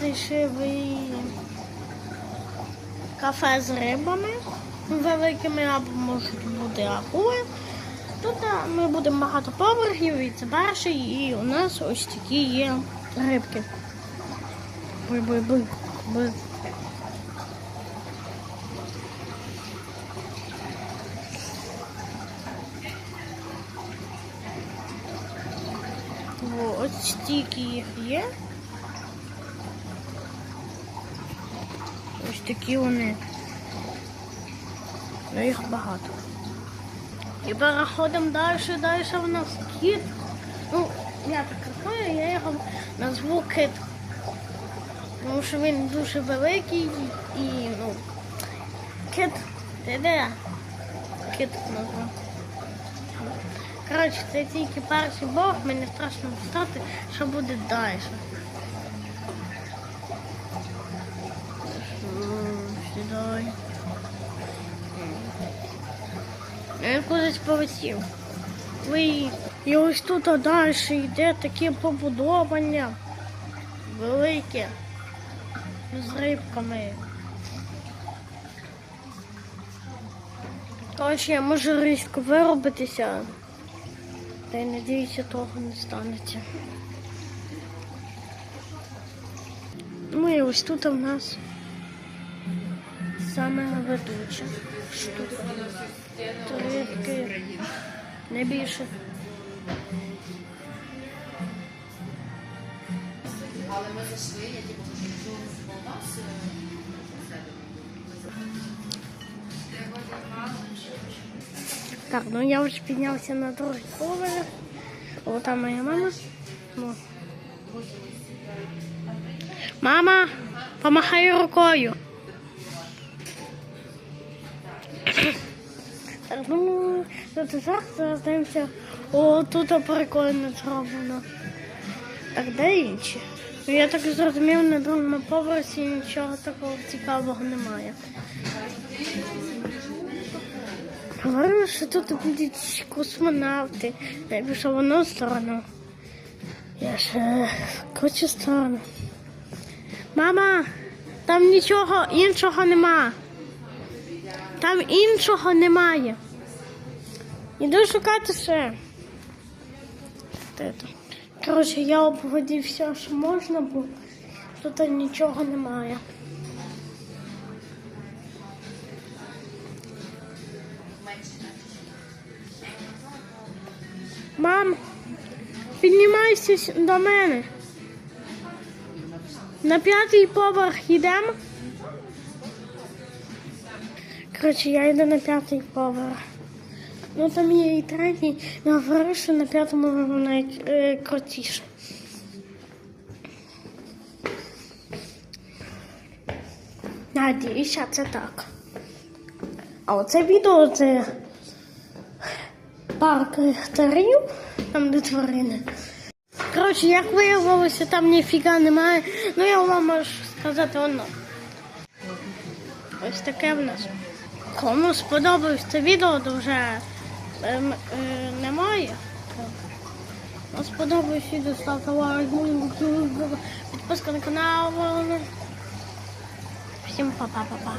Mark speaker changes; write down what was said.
Speaker 1: дешевий кафе з рибами великими, або можуть бути акули. Тут ми будемо багато поверхів, і це перший, і у нас ось такі є рибки. Буй-буй-буй. Буй. Ось стільки їх є. Ось такі вони. Ну, їх багато. І переходимо далі, далі в нас кіт. Ну, я так рахую, я його назву кит. Тому що він дуже великий і, ну, кит. Ти де? Кит назвав. Коротше, це тільки перший бог, мені страшно встати, що буде далі. Сідай. Він кудись полетів. Ви і ось тут далі йде таке побудовання велике з рибками. Коротше, я можу різко виробитися. Та й надіюся, того не станеться. Ну і ось тут у нас саме ведуча штука. Рибки не більше.
Speaker 2: Але ми зайшли, я типу чув з нас.
Speaker 1: Так, ну я вже піднявся на другий поверх. О, там моя мама. Ну. Мама, помахай рукою. Так, ну, ну зараз зараз. О, тут прикольно зроблено. Так, де інші? Ну, я так зрозумів, на другому поверсі нічого такого цікавого немає. Говорили, що тут будуть космонавти. Я пішов в одну сторону. Я ще в кручу сторону. Мама, там нічого іншого нема. Там іншого немає. Іду шукати ще. Коротше, я обводив все, що можна, бо тут нічого немає. Мам, піднімайся до мене. На п'ятий поверх йдемо. Коротше, я йду на п'ятий поверх. Ну там є і третій, я говорю, що на п'ятому найкрутіше. Надіюся, це так. А оце відео це парк тарів, там де тварини. Коротше, як виявилося, там ніфіга немає. Ну я вам можу сказати воно. Ось таке в нас. Кому сподобалось це відео, то вже е, е, немає. Кому сподобалось відео, ставте лайк, підписка на канал. Всім па-па-па-па.